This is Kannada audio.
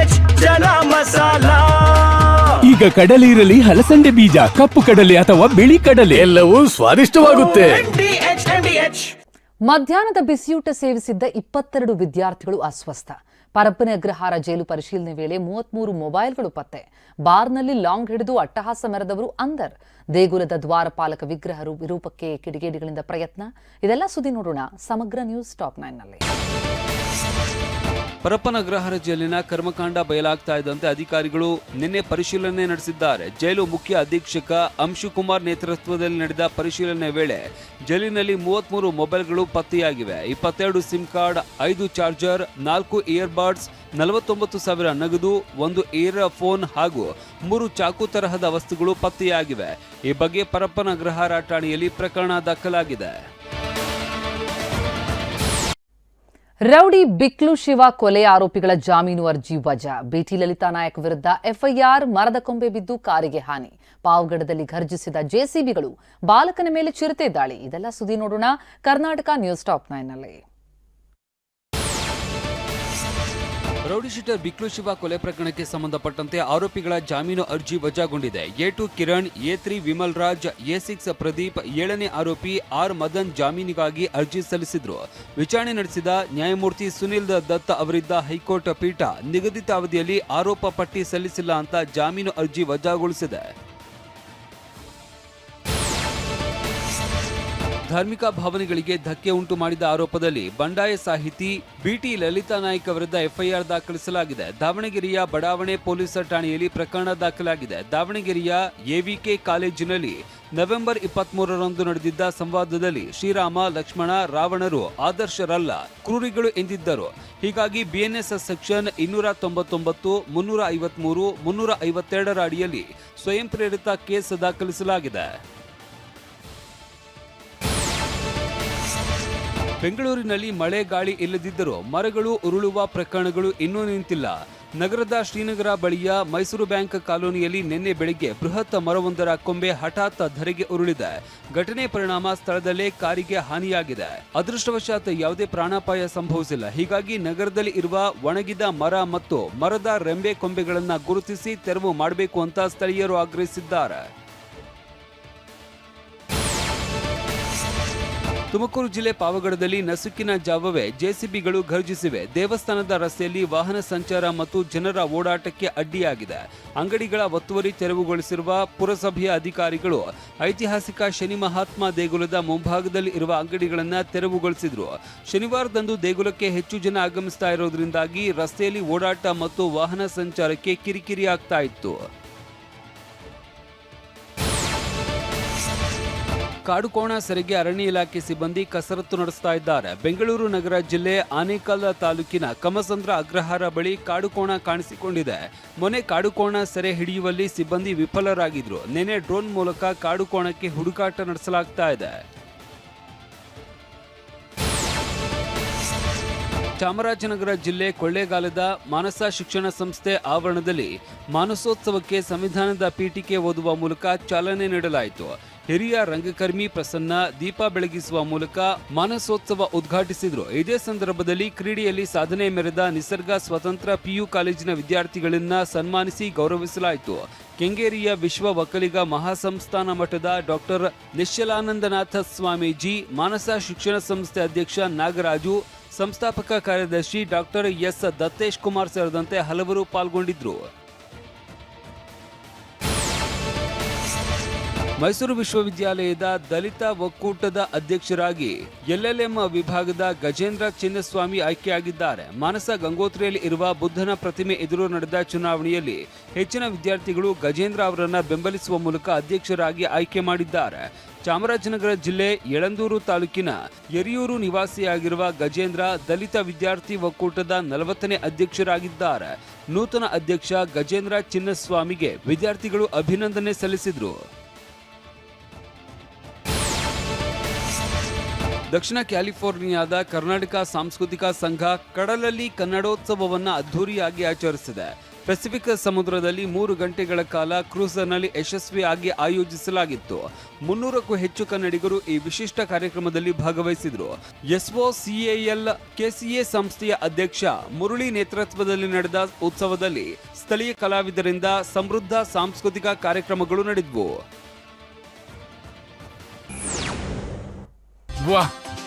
ಎಚ್ ಚನ ಮಸಾಲ. ಈಗ ಕಡಲೆ ಇರಲಿ ಹಲಸಂಡೆ ಬೀಜ ಕಪ್ಪು ಕಡಲೆ ಅಥವಾ ಬಿಳಿ ಕಡಲೆ. ಎಲ್ಲವೂ ಸ್ವಾದಿಷ್ಟವಾಗುತ್ತೆ. ಮಧ್ಯಾಹ್ನದ ಬಿಸಿಯೂಟ ಸೇವಿಸಿದ್ದ ಇಪ್ಪತ್ತೆರಡು ವಿದ್ಯಾರ್ಥಿಗಳು ಅಸ್ವಸ್ಥ. ಪರಪ್ಪನ ಅಗ್ರಹಾರ ಜೈಲು ಪರಿಶೀಲನೆ ವೇಳೆ ಮೂವತ್ಮೂರು ಮೊಬೈಲ್ಗಳು ಪತ್ತೆ. ಬಾರ್ನಲ್ಲಿ ಲಾಂಗ್ ಹಿಡಿದು ಅಟ್ಟಹಾಸ ಮೆರೆದವರು ಅಂದರ್ ದೇಗುಲದ ದ್ವಾರಪಾಲಕ ವಿಗ್ರಹರು ವಿರೂಪಕ್ಕೆ ಕಿಡಿಗೇಡಿಗಳಿಂದ ಪ್ರಯತ್ನ. ಇದೆಲ್ಲ ಸುದ್ದಿ ನೋಡೋಣ ಸಮಗ್ರ ನ್ಯೂಸ್ ಟಾಪ್ ನೈನ್ನಲ್ಲಿ. ಪರಪ್ಪನ ಅಗ್ರಹಾರ ಜೈಲಿನ ಕರ್ಮಕಾಂಡ ಬಯಲಾಗ್ತಾ ಇದ್ದಂತೆ ಅಧಿಕಾರಿಗಳು ನಿನ್ನೆ ಪರಿಶೀಲನೆ ನಡೆಸಿದ್ದಾರೆ. ಜೈಲು ಮುಖ್ಯ ಅಧೀಕ್ಷಕ ಅಂಶುಕುಮಾರ್ ನೇತೃತ್ವದಲ್ಲಿ ನಡೆದ ಪರಿಶೀಲನೆ ವೇಳೆ ಜೈಲಿನಲ್ಲಿ ಮೂವತ್ಮೂರು ಮೊಬೈಲ್ಗಳು ಪತ್ತೆಯಾಗಿವೆ. ಇಪ್ಪತ್ತೆರಡು ಸಿಮ್ ಕಾರ್ಡ್, ಐದು ಚಾರ್ಜರ್, ನಾಲ್ಕು ಇಯರ್ಬಡ್ಸ್, ನಲವತ್ತೊಂಬತ್ತು ಸಾವಿರ ನಗದು, ಒಂದು ಏರ್ ಫೋನ್ ಹಾಗೂ ಮೂರು ಚಾಕು ತರಹದ ವಸ್ತುಗಳು ಪತ್ತೆಯಾಗಿವೆ. ಈ ಬಗ್ಗೆ ಪರಪ್ಪನ ಗ್ರಹಾರ ಠಾಣೆಯಲ್ಲಿ ಪ್ರಕರಣ ದಾಖಲಾಗಿದೆ. ರೌಡಿ ಬಿಕ್ಲು ಶಿವ ಕೊಲೆ ಆರೋಪಿಗಳ ಜಾಮೀನು ಅರ್ಜಿ ವಜಾ. ಬಿಟಿ ಲಲಿತಾ ನಾಯಕ್ ವಿರುದ್ಧ ಎಫ್ಐಆರ್ ಮರದ ಕೊಂಬೆ ಬಿದ್ದು ಕಾರಿಗೆ ಹಾನಿ. ಪಾವಗಡದಲ್ಲಿ ಘರ್ಜಿಸಿದ ಜೆಸಿಬಿಗಳು ಬಾಲಕನ ಮೇಲೆ ಚಿರತೆ ದಾಳಿ. ಇದೆಲ್ಲ ಸುದ್ದಿ ನೋಡೋಣ ಕರ್ನಾಟಕ ನ್ಯೂಸ್ ಟಾಪ್ ನೈನ್ನಲ್ಲಿ ರೌಡಿ ಶೀಟರ್ ಬಿಕ್ಲು ಶಿವ ಕೊಲೆ ಪ್ರಕರಣಕ್ಕೆ ಸಂಬಂಧಪಟ್ಟಂತೆ ಆರೋಪಿಗಳ ಜಾಮೀನು ಅರ್ಜಿ ವಜಾಗೊಂಡಿದೆ. A two Kiran, A three Vimal Raj, A six Pradeep ಏಳನೇ ಆರೋಪಿ ಆರ್ ಮದನ್ ಜಾಮೀನಿಗಾಗಿ ಅರ್ಜಿ ಸಲ್ಲಿಸಿದ್ರು. ವಿಚಾರಣೆ ನಡೆಸಿದ ನ್ಯಾಯಮೂರ್ತಿ ಸುನಿಲ್ ದತ್ತ ಅವರಿದ್ದ ಹೈಕೋರ್ಟ್ ಪೀಠ ನಿಗದಿತ ಅವಧಿಯಲ್ಲಿ ಆರೋಪ ಪಟ್ಟಿ ಸಲ್ಲಿಸಿಲ್ಲ ಅಂತ ಜಾಮೀನು ಅರ್ಜಿ ವಜಾಗೊಳಿಸಿದೆ. ಧಾರ್ಮಿಕ ಭಾವನೆಗಳಿಗೆ ಧಕ್ಕೆ ಉಂಟು ಮಾಡಿದ ಆರೋಪದಲ್ಲಿ ಬಂಡಾಯ ಸಾಹಿತಿ ಬಿಟಿ ಲಲಿತಾ ನಾಯ್ಕ ವಿರುದ್ಧ ಎಫ್ಐಆರ್ ದಾಖಲಿಸಲಾಗಿದೆ. ದಾವಣಗೆರೆಯ ಬಡಾವಣೆ ಪೊಲೀಸರ ಠಾಣೆಯಲ್ಲಿ ಪ್ರಕರಣ ದಾಖಲಾಗಿದೆ. ದಾವಣಗೆರೆಯ ಎವಿಕೆ ಕಾಲೇಜಿನಲ್ಲಿ ನವೆಂಬರ್ ಇಪ್ಪತ್ಮೂರರಂದು ನಡೆದಿದ್ದ ಸಂವಾದದಲ್ಲಿ ಶ್ರೀರಾಮ, ಲಕ್ಷ್ಮಣ, ರಾವಣರು ಆದರ್ಶರಲ್ಲ, ಕ್ರೂರಿಗಳು ಎಂದಿದ್ದರು. ಹೀಗಾಗಿ ಬಿಎನ್ಎಸ್ಎಸ್ ಸೆಕ್ಷನ್ ಇನ್ನೂರ ತೊಂಬತ್ತೊಂಬತ್ತು, ಮುನ್ನೂರ ಐವತ್ಮೂರು, ಮುನ್ನೂರ ಐವತ್ತೆರಡರ ಅಡಿಯಲ್ಲಿ ಸ್ವಯಂ ಪ್ರೇರಿತ ಕೇಸ್ ದಾಖಲಿಸಲಾಗಿದೆ. ಬೆಂಗಳೂರಿನಲ್ಲಿ ಮಳೆ ಗಾಳಿ ಇಲ್ಲದಿದ್ದರೂ ಮರಗಳು ಉರುಳುವ ಪ್ರಕರಣಗಳು ಇನ್ನೂ ನಿಂತಿಲ್ಲ. ನಗರದ ಶ್ರೀನಗರ ಬಳಿಯ ಮೈಸೂರು ಬ್ಯಾಂಕ್ ಕಾಲೋನಿಯಲ್ಲಿ ನಿನ್ನೆ ಬೆಳಿಗ್ಗೆ ಬೃಹತ್ ಮರವೊಂದರ ಕೊಂಬೆ ಹಠಾತ್ ಧರೆಗೆ ಉರುಳಿದೆ. ಘಟನೆ ಪರಿಣಾಮ ಸ್ಥಳದಲ್ಲೇ ಕಾರಿಗೆ ಹಾನಿಯಾಗಿದೆ. ಅದೃಷ್ಟವಶಾತ್ ಯಾವುದೇ ಪ್ರಾಣಾಪಾಯ ಸಂಭವಿಸಿಲ್ಲ. ಹೀಗಾಗಿ ನಗರದಲ್ಲಿ ಇರುವ ಒಣಗಿದ ಮರ ಮತ್ತು ಮರದ ರೆಂಬೆ ಕೊಂಬೆಗಳನ್ನು ಗುರುತಿಸಿ ತೆರವು ಮಾಡಬೇಕು ಅಂತ ಸ್ಥಳೀಯರು ಆಗ್ರಹಿಸಿದ್ದಾರೆ. ತುಮಕೂರು ಜಿಲ್ಲೆ ಪಾವಗಡದಲ್ಲಿ ನಸುಕಿನ ಜಾವವೇ ಜೆಸಿಬಿಗಳು ಘರ್ಜಿಸಿವೆ. ದೇವಸ್ಥಾನದ ರಸ್ತೆಯಲ್ಲಿ ವಾಹನ ಸಂಚಾರ ಮತ್ತು ಜನರ ಓಡಾಟಕ್ಕೆ ಅಡ್ಡಿಯಾಗಿದೆ. ಅಂಗಡಿಗಳ ಒತ್ತುವರಿ ತೆರವುಗೊಳಿಸಿರುವ ಪುರಸಭೆಯ ಅಧಿಕಾರಿಗಳು ಐತಿಹಾಸಿಕ ಶನಿ ಮಹಾತ್ಮ ದೇಗುಲದ ಮುಂಭಾಗದಲ್ಲಿ ಇರುವ ಅಂಗಡಿಗಳನ್ನು ತೆರವುಗೊಳಿಸಿದ್ರು. ಶನಿವಾರದಂದು ದೇಗುಲಕ್ಕೆ ಹೆಚ್ಚು ಜನ ಆಗಮಿಸ್ತಾ ಇರೋದ್ರಿಂದಾಗಿ ರಸ್ತೆಯಲ್ಲಿ ಓಡಾಟ ಮತ್ತು ವಾಹನ ಸಂಚಾರಕ್ಕೆ ಕಿರಿಕಿರಿ ಆಗ್ತಾ ಇತ್ತು. ಕಾಡುಕೋಣ ಸೆರೆಗೆ ಅರಣ್ಯ ಇಲಾಖೆ ಸಿಬ್ಬಂದಿ ಕಸರತ್ತು ನಡೆಸ್ತಾ ಇದ್ದಾರೆ. ಬೆಂಗಳೂರು ನಗರ ಜಿಲ್ಲೆ ಆನೇಕಲ್ ತಾಲೂಕಿನ ಕಮಸಂದ್ರ ಅಗ್ರಹಾರ ಬಳಿ ಕಾಡುಕೋಣ ಕಾಣಿಸಿಕೊಂಡಿದೆ. ಮೊನ್ನೆ ಕಾಡುಕೋಣ ಸೆರೆ ಹಿಡಿಯುವಲ್ಲಿ ಸಿಬ್ಬಂದಿ ವಿಫಲರಾಗಿದ್ರು. ನಿನ್ನೆ ಡ್ರೋನ್ ಮೂಲಕ ಕಾಡುಕೋಣಕ್ಕೆ ಹುಡುಕಾಟ ನಡೆಸಲಾಗ್ತಾ ಇದೆ. ಚಾಮರಾಜನಗರ ಜಿಲ್ಲೆ ಕೊಳ್ಳೇಗಾಲದ ಮಾನಸ ಶಿಕ್ಷಣ ಸಂಸ್ಥೆ ಆವರಣದಲ್ಲಿ ಮಾನಸೋತ್ಸವಕ್ಕೆ ಸಂವಿಧಾನದ ಪೀಠಿಕೆ ಓದುವ ಮೂಲಕ ಚಾಲನೆ ನೀಡಲಾಯಿತು. ಹಿರಿಯ ರಂಗಕರ್ಮಿ ಪ್ರಸನ್ನ ದೀಪ ಬೆಳಗಿಸುವ ಮೂಲಕ ಮಾನಸೋತ್ಸವ ಉದ್ಘಾಟಿಸಿದರು. ಇದೇ ಸಂದರ್ಭದಲ್ಲಿ ಕ್ರೀಡೆಯಲ್ಲಿ ಸಾಧನೆ ಮೆರೆದ ನಿಸರ್ಗ ಸ್ವತಂತ್ರ ಪಿಯು ಕಾಲೇಜಿನ ವಿದ್ಯಾರ್ಥಿಗಳನ್ನ ಸನ್ಮಾನಿಸಿ ಗೌರವಿಸಲಾಯಿತು. ಕೆಂಗೇರಿಯ ವಿಶ್ವ ಒಕ್ಕಲಿಗ ಮಹಾಸಂಸ್ಥಾನ ಮಠದ ಡಾಕ್ಟರ್ ನಿಶ್ಚಲಾನಂದನಾಥ ಸ್ವಾಮೀಜಿ, ಮಾನಸ ಶಿಕ್ಷಣ ಸಂಸ್ಥೆ ಅಧ್ಯಕ್ಷ ನಾಗರಾಜು, ಸಂಸ್ಥಾಪಕ ಕಾರ್ಯದರ್ಶಿ ಡಾಕ್ಟರ್ ಎಸ್. ದತ್ತೇಶ್ ಕುಮಾರ್ ಸೇರಿದಂತೆ ಹಲವರು ಪಾಲ್ಗೊಂಡಿದ್ರು. ಮೈಸೂರು ವಿಶ್ವವಿದ್ಯಾಲಯದ ದಲಿತ ಒಕ್ಕೂಟದ ಅಧ್ಯಕ್ಷರಾಗಿ ಎಲ್ಎಲ್ಎಂ ವಿಭಾಗದ ಗಜೇಂದ್ರ ಚಿನ್ನಸ್ವಾಮಿ ಆಯ್ಕೆಯಾಗಿದ್ದಾರೆ. ಮಾನಸ ಗಂಗೋತ್ರಿಯಲ್ಲಿ ಇರುವ ಬುದ್ಧನ ಪ್ರತಿಮೆ ಎದುರು ನಡೆದ ಚುನಾವಣೆಯಲ್ಲಿ ಹೆಚ್ಚಿನ ವಿದ್ಯಾರ್ಥಿಗಳು ಗಜೇಂದ್ರ ಅವರನ್ನು ಬೆಂಬಲಿಸುವ ಮೂಲಕ ಅಧ್ಯಕ್ಷರಾಗಿ ಆಯ್ಕೆ ಮಾಡಿದ್ದಾರೆ. ಚಾಮರಾಜನಗರ ಜಿಲ್ಲೆ ಯಳಂದೂರು ತಾಲೂಕಿನ ಯರಿಯೂರು ನಿವಾಸಿಯಾಗಿರುವ ಗಜೇಂದ್ರ ದಲಿತ ವಿದ್ಯಾರ್ಥಿ ಒಕ್ಕೂಟದ ನಲವತ್ತನೇ ಅಧ್ಯಕ್ಷರಾಗಿದ್ದಾರೆ. ನೂತನ ಅಧ್ಯಕ್ಷ ಗಜೇಂದ್ರ ಚಿನ್ನಸ್ವಾಮಿಗೆ ವಿದ್ಯಾರ್ಥಿಗಳು ಅಭಿನಂದನೆ ಸಲ್ಲಿಸಿದ್ರು. ದಕ್ಷಿಣ ಕ್ಯಾಲಿಫೋರ್ನಿಯಾದ ಕರ್ನಾಟಕ ಸಾಂಸ್ಕೃತಿಕ ಸಂಘ ಕಡಲಲ್ಲಿ ಕನ್ನಡೋತ್ಸವವನ್ನು ಅದ್ಧೂರಿಯಾಗಿ ಆಚರಿಸಿದೆ. ಪೆಸಿಫಿಕ್ ಸಮುದ್ರದಲ್ಲಿ ಮೂರು ಗಂಟೆಗಳ ಕಾಲ ಕ್ರೂಸರ್ನಲ್ಲಿ ಯಶಸ್ವಿಯಾಗಿ ಆಯೋಜಿಸಲಾಗಿತ್ತು. ಮುನ್ನೂರಕ್ಕೂ ಹೆಚ್ಚು ಕನ್ನಡಿಗರು ಈ ವಿಶಿಷ್ಟ ಕಾರ್ಯಕ್ರಮದಲ್ಲಿ ಭಾಗವಹಿಸಿದರು. ಎಸ್ಒ ಸಿಎಎಲ್ ಕೆಸಿಎ ಸಂಸ್ಥೆಯ ಅಧ್ಯಕ್ಷ ಮುರಳಿ ನೇತೃತ್ವದಲ್ಲಿ ನಡೆದ ಉತ್ಸವದಲ್ಲಿ ಸ್ಥಳೀಯ ಕಲಾವಿದರಿಂದ ಸಮೃದ್ಧ ಸಾಂಸ್ಕೃತಿಕ ಕಾರ್ಯಕ್ರಮಗಳು ನಡೆದವು.